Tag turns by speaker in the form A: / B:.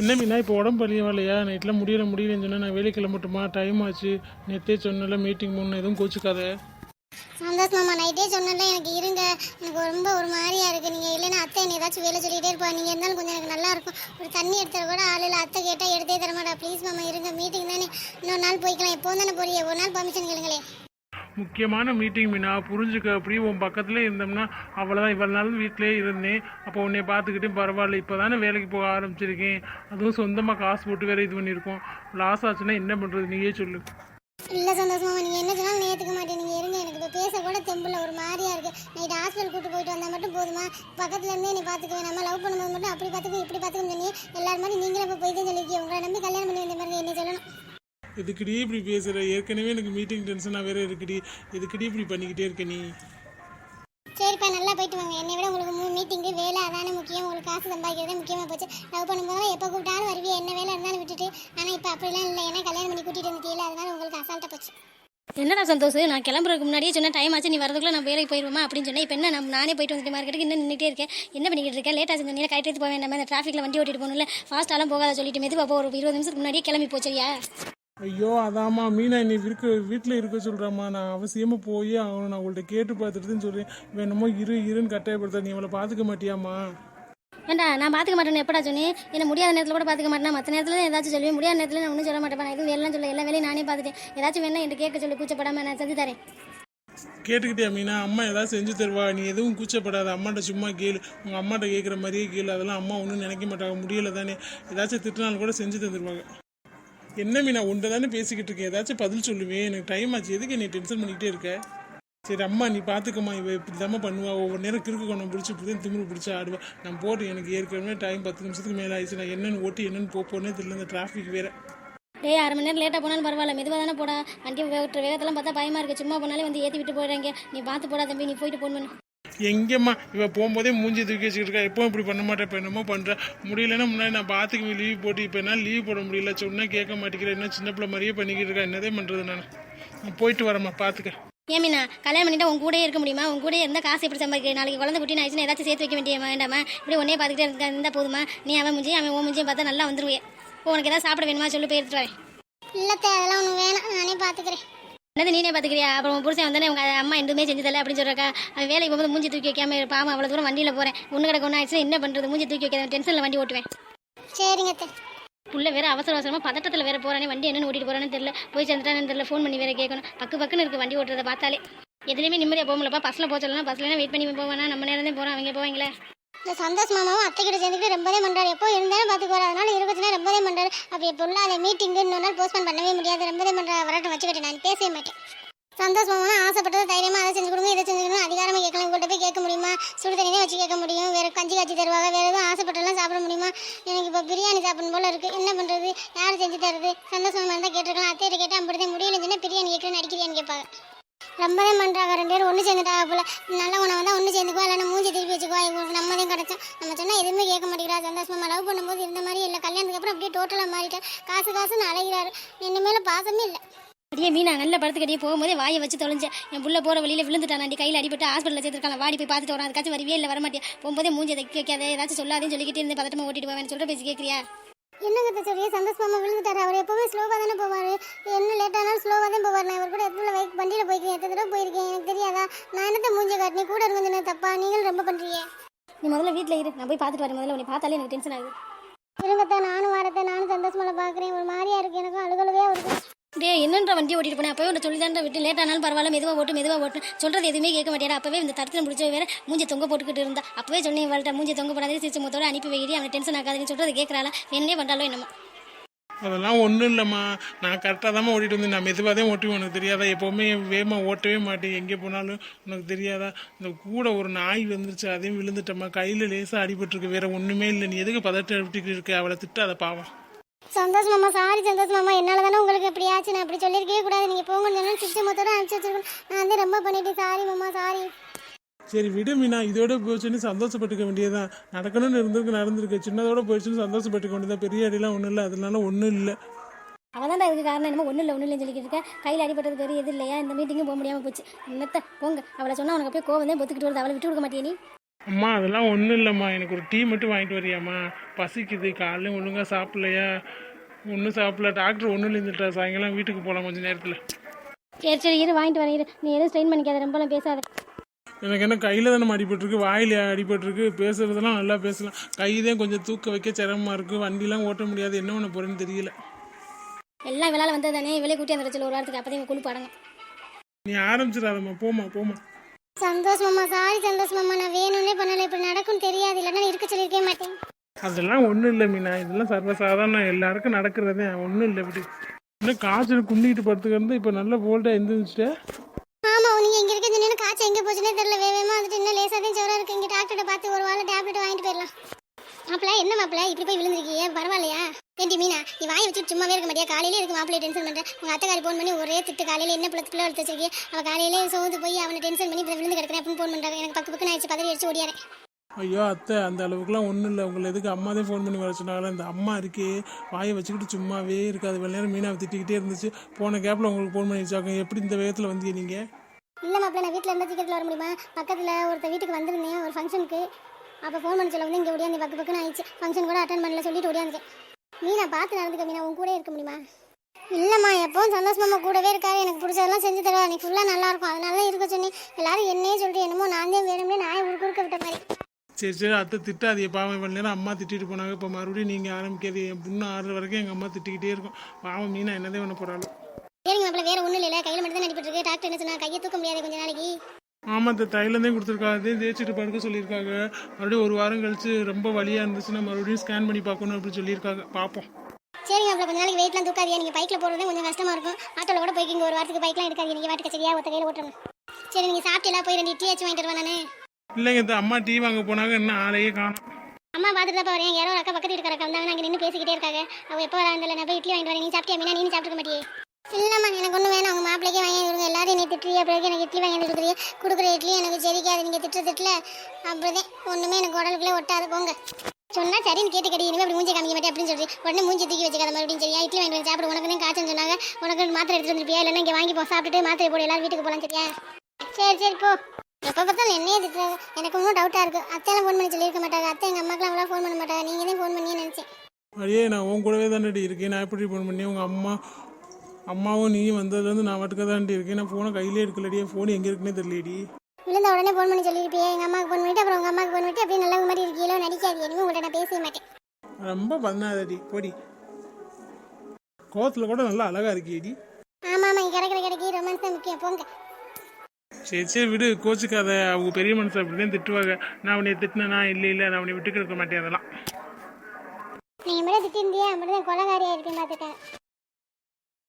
A: என்ன மீனா இப்போ உடம்பு வலியும் நைட்டில் முடியல முடியலன்னு சொன்னால் நான் வேலை கிளம்பட்டுமா? டைம் ஆச்சு. நேற்றே சொன்னால மீட்டிங் போகணும் எதுவும் கோச்சிக்காத.
B: சந்தோஷ் மாமா நைட்டே சொன்னல எனக்கு இருங்க. எனக்கு ரொம்ப ஒரு மாதிரியா இருக்கு. நீங்க இல்லைன்னா அத்தை என்ன ஏதாச்சும் வேலை சொல்லிட்டே இருப்பா. நீங்க இருந்தாலும் கொஞ்சம் எனக்கு நல்லா இருக்கும். ஒரு தண்ணி எடுத்துற கூட ஆள் இல்லை. அத்தை கேட்டால் எடுத்தே தரமாட்டா. ப்ளீஸ் மாமா இருங்க. மீட்டிங் தானே. இன்னொரு நாள் போய்க்கலாம். எப்போ தானே போறீங்க ஒரு நாள் பர்மிஷன் கேளுங்களேன்.
A: முக்கியமான மீட்டிங் மீனா புரிஞ்சுக்க அப்படி உன் பக்கத்துல இருந்தோம்னா அவ்வளோதான் இவ்வளோ நாள் வீட்டிலே இருந்தேன். அப்போ உன்னை பார்த்துக்கிட்டே பரவாயில்ல இப்போ தானே வேலைக்கு போக ஆரம்பிச்சிருக்கேன். அதுவும் சொந்தமாக காசு போட்டு வேற இது பண்ணியிருக்கோம். லாஸ் ஆச்சுன்னா என்ன பண்ணுறது நீயே சொல்லு.
B: இல்ல சந்தோஷமா நீங்கள் நீங்க என்ன சொன்னாலும் நான் ஏத்துக்க மாட்டேன். நீங்க இருங்க எனக்கு இப்போ பேச கூட தெம்புல ஒரு மாதிரியா இருக்கு. நைட் ஹாஸ்பிட்டல் கூட்டு போயிட்டு வந்தா மட்டும் போதுமா? பக்கத்துல இருந்தே நீ பாத்துக்க வேணாமா லவ் பண்ணும்போது மட்டும் அப்படி பாத்துக்க இப்படி பாத்துக்க சொன்னீங்க எல்லாரும் மாதிரி நீங்களும் இப்போ போய் தான் சொல்லிருக்கீங்க உங்களை நம்பி கல்யாணம் பண்ணி வந்த மாதிரி என்ன சொல்லணும்.
A: இதுக்குடி இப்படி பேசுகிற ஏற்கனவே எனக்கு மீட்டிங் டென்ஷனாக வேற இருக்குடி. இதுக்குடி இப்படி பண்ணிக்கிட்டே இருக்க நீ?
B: சரிப்பா நல்லா போயிட்டு வாங்க. என்னை விட உங்களுக்கு மீட்டிங்கு வேலை அதானே முக்கியம். உங்களுக்கு காசு சம்பாதிக்கிறதே முக்கியமாக போச்சு. லவ் பண்ணும்போது எப்போ கூப்பிட்டாலும் வருவியே? என்ன வேலை இருந்தாலும் விட்டுட்டு. ஆனால் இப்போ அப்படிலாம் இல்லை. ஏன்னா கல்யாணம் பண்ணி கூட்டிட்டு வந்துட்டீங்களா அதனால உங்களுக்கு அசால்ட்டாக போச்சு.
C: என்னடா சந்தோஷ்? நான் கிளம்புறதுக்கு முன்னாடியே சொன்ன டைம் ஆச்சு. நீ வரதுக்குள்ள நான் வேலைக்கு போயிருவோமா அப்படின்னு சொன்னேன். இப்போ என்ன? நான் நானே போயிட்டு வந்துட்டு மார்க்கெட்டுக்கு இன்னும் நின்றுட்டே இருக்கேன். என்ன பண்ணிக்கிட்டு இருக்கேன் லேட்டாக செஞ்சு கரெக்டாக எடுத்து போக வேண்டாம் இந்த டிராஃபிக்கில் வண்டி ஓட்டிட்டு போகணும்ல. ஃபாஸ்ட்டாலாம் போகாத சொல்லிட்டு மெதுவாக போ. ஒரு இருபது நிமிஷத்துக்கு முன்னாடியே கிளம்பி போச்சரியா
A: ஐயோ அதாம்மா மீனா நீ இருக்க வீட்டில் இருக்க சொல்கிறாம்மா நான் அவசியமாக போய் அவனை நான் உங்கள்கிட்ட கேட்டு பார்த்துட்டுன்னு சொல்கிறேன் வேணுமோ இரு இருன்னு கட்டாயப்படுத்த. நீ அவளை பார்த்துக்க மாட்டியாம்மா?
C: ஏன்டா நான் பார்த்துக்க மாட்டேன்னு எப்படா சொன்னேன் என்ன முடியாத நேரத்தில் கூட பார்த்துக்க மாட்டேன் மற்ற நேரத்தில் ஏதாச்சும் சொல்லுவேன். முடியாத நேரத்தில் நான் ஒன்றும் சொல்ல மாட்டேன். நான் எதுவும் வேலைன்னு சொல்ல எல்லா வேலையும் நானே பார்த்துட்டேன். ஏதாச்சும் வேணா என்கிட்ட கேட்க சொல்லி கூச்சப்படாமல் நான் செஞ்சு தரேன்.
A: கேட்டுக்கிட்டியா மீனா? அம்மா ஏதாவது செஞ்சு தருவா. நீ எதுவும் கூச்சப்படாத. அம்மாட்ட சும்மா கேளு. உங்கள் அம்மாட்ட கேட்குற மாதிரியே கேளு. அதெல்லாம் அம்மா ஒன்றும் நினைக்க மாட்டாங்க. முடியல தானே. ஏதாச்சும் திட்டினாலும் கூட செஞ்சு தந்துருவாங்க. என்ன மீனா உன்ட்ட தானே பேசிக்கிட்டு இருக்கேன். ஏதாச்சும் பதில் சொல்லுவேன். எனக்கு டைம் ஆச்சு. எதுக்கு நீ டென்ஷன் பண்ணிக்கிட்டே இருக்க? சரி அம்மா நீ பார்த்துக்கம்மா இவ இப்படி தாம்மா பண்ணுவா. ஒவ்வொரு நேரம் கிறுக்கு கொண்டு பிடிச்சி இப்படி தான் திமிரு பிடிச்சி ஆடுவா. நான் போட்டு எனக்கு ஏற்கனவே டைம் பத்து நிமிஷத்துக்கு மேலே ஆயிடுச்சு. நான் என்னென்னு ஓட்டி என்னென்னு போக போனே தெரியல. இந்த டிராஃபிக் வேற.
C: டேய் அரை மணி நேரம் லேட்டாக போனாலும் பரவாயில்ல. மெதுவாக தானே போடா. வண்டி வேகத்தெல்லாம் பார்த்தா பயமாக இருக்குது சும்மா போனாலே வந்து ஏற்றி விட்டு போயிடுறாங்க. நீ பார்த்து போடா தம்பி. நீ போயிட்டு போன் பண்ணு
A: எங்கேம்மா? இவ போகும்போதே மூஞ்சி தூக்கி வச்சுக்கிட்டு இருக்கா. எப்பவும் இப்படி பண்ண மாட்டேன் இப்போ என்னமோ பண்ணுறேன் முடியலன்னா முன்னாடி நான் பாத்துக்கு லீவ் போட்டு இப்போ என்ன லீவ் போட முடியல. சொன்னா கேட்க மாட்டேங்கிறேன் என்ன சின்ன பிள்ளை மாதிரியே பண்ணிக்கிட்டு இருக்கா? என்னதே பண்ணுறது நான். நான் போயிட்டு வரேம்மா பார்த்துக்க
C: ஏமினா கல்யாணம் பண்ணிட்டு உன் கூடயே இருக்க முடியுமா? உன் கூடயே இருந்தால் காசு எப்படி சம்பாதிக்கிறேன் நாளைக்கு குழந்தை குட்டி ஆயிடுச்சுன்னா ஏதாச்சும் சேர்த்து வைக்க வேண்டிய வேண்டாமா? இப்படி ஒன்னே பார்த்துக்கிட்டே இருக்க இருந்தால் போதுமா? நீ அவன் முஞ்சி அவன் உன் முஞ்சியும் பார்த்தா நல்லா வந்துருவே. இப்போ உனக்கு ஏதாவது சாப்பிட வேணுமா? சொல்லி போய் எடுத்துட்டு வரேன்
B: இல்லத்தை அதெல்லாம் ஒன்றும் வேணாம். நானே பார்த்துக்கிறேன்
C: என்னது நீனே பார்த்துக்கிறியா அப்புறம் புருஷன் வந்தானே உங்க அம்மா எதுவுமே செஞ்சு தரல அப்படின்னு சொல்றக்கா. அவன் வேலைக்கு போகும்போது மூஞ்சி தூக்கி வைக்காம பாவம் அவ்வளோ தூரம் வண்டியில் போகிறேன் ஒன்று கிடக்க ஒன்று ஆயிடுச்சு என்ன பண்ணுறது மூஞ்சி தூக்கி வைக்காத டென்ஷனில் வண்டி ஓட்டுவேன்.
B: சரிங்க
C: புள்ள வேற அவசர அவசரமா பதட்டத்தில் வேற போறானே வண்டி என்னன்னு ஓட்டிட்டு போறானு தெரியல. போய் சேர்ந்துட்டானு தெரியல. ஃபோன் பண்ணி வேற கேட்கணும் பக்கு பக்குன்னு இருக்கு வண்டி ஓட்டுறத பார்த்தாலே. எதுலையுமே நிம்மதியாக போக முடியலப்பா. பஸ்ஸில் போக சொல்லலாம் பஸ்ஸில் வெயிட் பண்ணி போவானா? நம்ம நேரம் தான் போகிறோம் அவங்க போவாங்களே.
B: இந்த சந்தோஷ் மாமாவும் அத்தை கிட்ட சேர்ந்துக்கிட்டு ரொம்பவே பண்றாரு எப்போ இருந்தாலும் பார்த்துக்குவார் அதனால இருக்கிறதுனா ரொம்பவே பண்றாரு அப்படி இப்போ உள்ள அதை மீட்டிங்கு இன்னொரு நாள் போஸ்ட்போன் பண்ணவே முடியாது. ரொம்பவே பண்றாரு வரட்டும் வச்சுக்கிட்டேன் நான் பேசவே மாட்டேன். சந்தோஷ் மாமா ஆசைப்பட்டது தைரியமா அதை செஞ்சு கொடுங்க இதை செஞ்சு கொடுங்க. அதிகாரமா கேட்கலாம். உங்கள்கிட்ட போய் கேட்க முடியுமா? சுடு தண்ணியே வச்சு கேட்க முடியும். வேற கஞ்சி காய்ச்சி தருவாங்க. வேற எதுவும் ஆசைப்பட்டெல்லாம் சாப்பிட முடியுமா? எனக்கு இப்போ பிரியாணி சாப்பிடணும் போல இருக்கு. என்ன பண்றது? யார் செஞ்சு தருது சந்தோஷ் மாமா இருந்தால் கேட்டிருக்கலாம். அத்தையிட்ட கேட்டால் அப்படிதான் முடியலன்னு சொன்னா பிரியாணி கேட்குறேன்னு அடிக்கிறியான்னு கேட்பாங்க. ரொம்பவே பண்ணுறாங்க ரெண்டு பேரும் ஒன்று சேர்ந்துட்டாங்க போல. நல்ல உணவு தான் ஒன்று சேர்ந்துக்குவா இல்லைன்னா மூஞ்சி திருப்பி வச்சுக்குவா. இவங்களுக்கு நம்மதையும் கிடச்சோம். நம்ம சொன்னால் எதுவுமே கேட்க மாட்டேங்கிறா சந்தோஷமா லவ் பண்ணும்போது இருந்த மாதிரி இல்லை. கல்யாணத்துக்கு அப்புறம் அப்படியே டோட்டலாக மாறிட்டேன் காசு காசுன்னு அலைகிறாரு என்ன மேலே பாசமே இல்லை.
C: அப்படியே மீனா நல்ல படத்துக்கடியே போகும்போதே வாயை வச்சு தொலைஞ்சேன். என் புள்ள போகிற வழியில் விழுந்துட்டானாண்டி கையில் அடிபட்டு ஹாஸ்பிட்டலில் சேர்த்துருக்காங்க வாடி போய் பார்த்துட்டு வரேன். அதுக்காச்சும் வரவே இல்லை வரமாட்டேன் போகும்போதே மூஞ்சி தைக்க வைக்காத. ஏதாச்சும் சொல்லாதேன்னு சொல்லிக்கிட்டு இருந்து பதட்டமாக ஓட்டிட்டு போவேன் சொல்கிற பேசி கேட்குறியா
B: என்னங்க சொல்லியே சந்தோஷ் மாமா விழுந்துட்டாரு. அவர் எப்பவுமே ஸ்லோவாக தானே போவார். என்ன லேட் ஆனாலும் ஸ்லோவாக தான் போவார். நான் இவர் கூட எத்தனை வைக் வண்டியில் போய்க்கிறேன். எத்தனை தடவை போயிருக்கேன்? எனக்கு தெரியாதா? நான் என்னத்த மூஞ்ச காட்டினி? கூட இருந்ததுன்னு தப்பா? நீங்களும் ரொம்ப பண்ணுறீங்க
C: நீ முதல்ல வீட்டில் இரு. நான் போய் பார்த்துட்டு வரேன். முதல்ல உன்னை பார்த்தாலே எனக்கு டென்ஷன் ஆகுது.
B: இருங்கத்தான் நானும் வரத்தை நானும் சந்தோஷமால பார்க்குறேன். ஒரு மாதிரியா இருக்கு. எனக்கும் அழுகழுகையாக வருது.
C: டே என்னன்ற வண்டி ஓட்டிட்டு போனேன் அப்பவே உன்னை சொல்லி தான் விட்டு லேட் ஆனாலும் பரவாயில்ல மெதுவாக ஓட்டு மெதுவாக ஓட்டு. சொல்றது எதுவுமே கேட்க மாட்டேடா அப்பவே இந்த தரத்தில் முடிச்ச வேற மூஞ்சி தொங்க போட்டுக்கிட்டு இருந்தா. அப்பவே சொன்னேன் வாழ்ட்ட மூஞ்சி தொங்க போடாதே சிரிச்சு மொத்தோட அனுப்பி வைக்கிறி அவனை டென்ஷன் ஆகாதுன்னு சொல்றது கேட்கறாளா என்னே பண்ணாலும் என்னமா.
A: அதெல்லாம் ஒன்றும் இல்லைம்மா. நான் கரெக்டாக தான் ஓட்டிட்டு வந்தேன். நான் மெதுவாக தான் ஓட்டுவேன். உனக்கு தெரியாதா? எப்போவுமே வேகமாக ஓட்டவே மாட்டேன். எங்கே போனாலும் உனக்கு தெரியாதா? இந்த கூட ஒரு நாய் வந்துருச்சு அதையும் விழுந்துட்டம்மா. கையில் லேசாக அடிபட்டுருக்கு. வேற ஒன்றுமே இல்லை. நீ எதுக்கு பதட்ட இருக்க? அவளை திட்டாத பாவம்.
B: சந்தோஷ் மாமா சாரி சந்தோஷ் மாமா. என்னால தானே உங்களுக்கு இப்படி ஆச்சு. நான் அப்படி சொல்லியிருக்கவே கூடாது. நீங்கள் போங்கன்னு சொன்னா சிச்சு மொத்தோட அனுப்பிச்சு வச்சிருக்கணும் நான் வந்து ரொம்ப பண்ணிட்டேன். சாரி மாமா சாரி
A: சரி விடு மீனா. இதோட போச்சுன்னு சந்தோஷப்பட்டுக்க வேண்டியதுதான். நடக்கணும்னு இருந்திருக்கு நடந்திருக்கு. சின்னதோட போயிடுச்சுன்னு சந்தோஷப்பட்டுக்க வேண்டியதான் பெரிய அடிலாம் ஒன்றும் இல்லை. அதனால ஒன்றும் இல்லை.
C: அவதான் இதுக்கு காரணம். என்னமோ ஒன்றும் இல்லை ஒன்றும் இல்லைன்னு சொல்லிக்கிட்டு இருக்கேன். கையில் அடிபட்டது பெரிய எது இல்லையா? இந்த மீட்டிங்கும் போக முடியாமல் போச்சு. என்னத்த போங்க. அவளை சொன்னா உனக்கு போய் கோவம் தான் பொத்துக்கிட்டு வருது. அவளை விட்டு கொடுக்க மாட்டியே நீ?
A: அம்மா அதெல்லாம் ஒன்றும் இல்லைம்மா. எனக்கு ஒரு டீ மட்டும் வாங்கிட்டு வரியாம்மா. பசிக்குது காலைல ஒழுங்காக சாப்பிடலையா? ஒன்றும் சாப்பிடல. டாக்டர் ஒன்றும் இருந்துட்டா சாயங்காலம் வீட்டுக்கு போகலாம் கொஞ்சம் நேரத்தில்.
C: சரி சரி இரு வாங்கிட்டு வரேன் இரு. நீ எதுவும் ஸ்ட்ரெயின் பண்ணிக்காத ரொம்பலாம் பேசாத.
A: எனக்கு என்ன கையில் தானே அடிபட்டிருக்கு வாயில் அடிபட்டிருக்கு. பேசுறதெல்லாம் நல்லா பேசலாம். கை தான் கொஞ்சம் தூக்க வைக்க சிரமமாக இருக்குது வண்டிலாம் ஓட்ட முடியாது. என்ன பண்ண போகிறேன்னு தெரியல.
C: எல்லாம் விளாட வந்தது தானே. வெளியே கூட்டி அந்த ஒரு வாரத்துக்கு அப்போ தான் குழு பாடங்க
A: நீ ஆரம்பிச்சிடாதம்மா. போமா போமா
B: சந்தோஷ் மாமா சாரி சந்தோஷ் மாமா நான் வேணும்னே பண்ணல. இப்படி நடக்கும் தெரியாது. இல்லைன்னா நான் இருக்க சொல்லியிருக்கே மாட்டேன்.
A: அதெல்லாம் ஒன்றும் இல்லை மீனா. இதெல்லாம் சர்வசாதாரணம் எல்லாருக்கும் நடக்கிறதே. ஒன்றும் இல்லை இப்படி இன்னும் காய்ச்சல் குண்டிக்கிட்டு படுத்துக்கிறது இப்போ நல்ல போல்ட்டாக எழுந்திரிச்சிட்டு
B: ஆமா நீங்க இங்க இருக்க காய்ச்சல் எங்க போச்சுன்னே தெரியல. வேகமா வந்துட்டு இன்னும் லேசா தான் ஜோரா இருக்கு. இங்க டாக்டர்கிட்ட பார்த்து ஒரு வாரம் டேப்லெட் வாங்கிட்டு போயிடலாம். மாப்பிள என்ன மாப்பிள இப்படி போய் விழுந்திருக்கீங்க பரவாயில்லையா? ஏண்டி மீனா நீ வாயை வச்சுட்டு சும்மாவே இருக்க மாட்டியா? காலையில இருக்கு மாப்பிளை டென்ஷன் பண்ற? உங்க அத்தைக்காரி ஃபோன் பண்ணி ஒரே திட்டு காலையில என்ன பிள்ளை பிள்ளை எடுத்து வச்சிருக்கீங்க அவ காலையில சோர்ந்து போய் அவனை டென்ஷன் பண்ணி இப்படி விழுந்து கிடக்கிறேன் அப்படின்னு ஃபோன் பண்றாங்க. எனக்கு பக்கு பக்கம் ஆயிடுச்சு பதறி அடிச்சு ஓடியாரேன்
A: ஐயோ அத்தை அந்த அளவுக்குலாம் ஒன்றும் இல்லை. உங்களை எதுக்கு அம்மா தான் ஃபோன் பண்ணி வர சொன்னாங்களே? இந்த அம்மா இருக்கே. வாயை வச்சுக்கிட்டு சும்மாவே இருக்காது. வெள்ள நேரம் மீனாவை திட்டிக்கிட்டே இருந்துச்சு. போன கேப்பில் உங்களுக்கு ஃபோன் பண்ணி வச்சாங்க. எப்படி இந்த வேகத்தில் வந்தீங்க நீங்கள்
B: இல்ல மாப்பிள நான் வீட்ல இருந்தா சீக்கிரத்தில் வர முடியுமா? பக்கத்துல ஒருத்த வீட்டுக்கு வந்திருந்தேன் ஒரு ஃபங்க்ஷனுக்கு அப்போ ஃபோன் பண்ண சொல்ல வந்து இங்கே ஓடியாந்து பக்கு பக்குன்னு ஆயிடுச்சு. ஃபங்க்ஷன் கூட அட்டன் பண்ணல சொல்லிட்டு ஓடியாந்துட்டேன். மீனா பார்த்து நடந்துக்க மீனா உன் கூட இருக்க முடியுமா? இல்லைம்மா எப்பவும் சந்தோஷ் மாமா கூடவே இருக்காரு. எனக்கு பிடிச்சதெல்லாம் செஞ்சு தருவா. நீ ஃபுல்லாக நல்லா இருக்கும். அதனால தான் இருக்க சொன்னி எல்லாரும் என்னையே சொல்லிட்டு என்னமோ நான் தான் வேணும்னே நாயை உருக்க உருக்க விட்ட மாதிரி.
A: சரி சரி அத்தை திட்டாதீங்க. பாவம் இவ்வளோ நேரம் அம்மா திட்டிட்டு போனாங்க. இப்போ மறுபடியும் நீங்கள் ஆரம்பிக்கிறது என் புண்ணு ஆறுற வரைக்கும் எங்கள் அம்மா திட்டிக்கிட்டே இருக்கும். பாவம் மீனா என்னதே பண்ண போகிறாலும்
B: சரிங்க மாப்பிள வேற ஒன்றும் இல்லை கையில் மட்டும் தான் இருக்கு டாக்டர் என்ன சொன்னா கையை தூக்க முடியாது கொஞ்ச நாளைக்கு.
A: ஆமாம் இந்த தைலந்தே கொடுத்துருக்காங்க. அதே தேய்ச்சிட்டு படுக்க சொல்லியிருக்காங்க. மறுபடியும் ஒரு வாரம் கழிச்சு ரொம்ப வலியாக இருந்துச்சுன்னா மறுபடியும் ஸ்கேன் பண்ணி பார்க்கணும் அப்படின்னு சொல்லியிருக்காங்க. பார்ப்போம்.
B: சரிங்க மாப்பிள கொஞ்ச நாளைக்கு வெயிட்லாம் தூக்காதீங்க. நீங்கள் பைக்கில் போகிறது கொஞ்சம் கஷ்டமா இருக்கும். ஆட்டோவில் கூட போய்க்கிங்க. ஒரு வாரத்துக்கு பைக்லாம் எடுக்காதீங்க. நீங்கள் வாட்டுக்கு சரியா ஒத்த கையில் ஓட்டணும் சரி நீங்கள் சாப்பிட்டு போய் ரெண்டு இட்லி வச்சு வாங்கிட்டு வருவேன் நான்.
A: இல்லைங்க இந்த அம்மா டீ வாங்க போனாங்க. இன்னும் ஆளையே காணும்.
B: அம்மா பார்த்துட்டு தான் வரேன். யாரோ அக்கா பக்கத்து வீட்டுக்கார அக்கா வந்தாங்க. நாங்கள் நின்று பேசிக்கிட்டே இருக்காங்க. அவ எப்போ வராந்தில்ல நான் போய் இட்லி வாங்கிட்டு வரேன். நீ சாப்பிட்டியா மீனா? நீ சாப்பிட்டுக்க மாட்டியே. இல்லைம்மா எனக்கு ஒன்றும் வேணும். அவங்க மாப்பிளைக்கே வாங்கி கொடுங்க. எல்லாரும் நீ திட்டுறிய? பிறகு எனக்கு இட்லி வாங்கி கொடுக்குறிய? கொடுக்குற இட்லி எனக்கு செரிக்காது நீங்கள் திட்டுற திட்டல அப்படிதான் ஒன்றுமே எனக்கு உடலுக்குள்ளே ஒட்டாது போங்க. சொன்னா சரின்னு கேட்டு கடி இனிமே அப்படி மூஞ்சி காமிக்க மாட்டேன் அப்படின்னு சொல்லி உடனே மூஞ்சி தூக்கி வச்சுக்காத மறுபடியும் சரியா இட்லி வாங்கி வந்து சாப்பிடு உனக்கு தான் காய்ச்சல் சொன்னாங்க. உனக்கு மாத்திரை எடுத்துட்டு வந்துருப்பியா? இல்லைன்னா இங்கே வாங்கி போ சாப்பிட்டுட்டு மாத்திரை போட எல்லாரும் வீட்டுக்கு போகலாம் சரியா சரி சரி போ. எப்போ பார்த்தாலும் என்னையே திட்டுறாங்க. எனக்கு இன்னும் டவுட்டாக இருக்குது அத்தையெல்லாம் ஃபோன் பண்ணி சொல்லியிருக்க மாட்டாங்க. அத்தை எங்கள் அம்மாக்கெல்லாம் அவ்வளோ ஃபோன் பண்ண மாட்டாங்க. நீங்கள் தான் ஃபோன் பண்ணியே நினச்சேன்.
A: அடியே நான் உன் கூடவே தானடி இருக்கேன். நான் எப்படி ஃபோன் பண்ணி உங்கள் அம்மா அம்மாவும் நீயும் வந்ததுலேருந்து நான் மட்டுக்க தாண்டி இருக்கேன். நான் ஃபோனை கையிலே எடுக்கலடியே ஃபோன் எங்கே இருக்குன்னே தெரியலடி.
B: விழுந்த உடனே ஃபோன் பண்ணி சொல்லியிருப்பியே எங்கள் அம்மாவுக்கு ஃபோன் பண்ணிட்டு அப்புறம் உங்கள் அம்மாவுக்கு ஃபோன் பண்ணிட்டு அப்படியே நல்ல மாதிரி இருக்கீங்களோ நடிக்காது இனிமேல் உங்கள்கிட்ட நான் பேசவே மாட்டேன்.
A: ரொம்ப பண்ணாதடி போடி. கோவத்தில் கூட நல்லா அழகா இருக்கியடி.
B: ஆமாம் ஆமாம் கிடைக்கிற கிடைக்கி. ரொமான்ஸ் தான் முக்கியம். போங்க.
A: சரி சரி விடு. கோச்சுக்காத. அவங்க பெரிய மனுஷன் அப்படிதான் திட்டுவாங்க. நான் உன்னை திட்டினா இல்லை இல்லை. நான் உன்னை விட்டு கொடுக்க மாட்டேன் அதெல்லாம்.
B: நீங்கள் மட்டும் திட்டிருந்தியா? அப்படி தான் கொலகாரியாக இருப்பேன் பார்த்துட்டேன்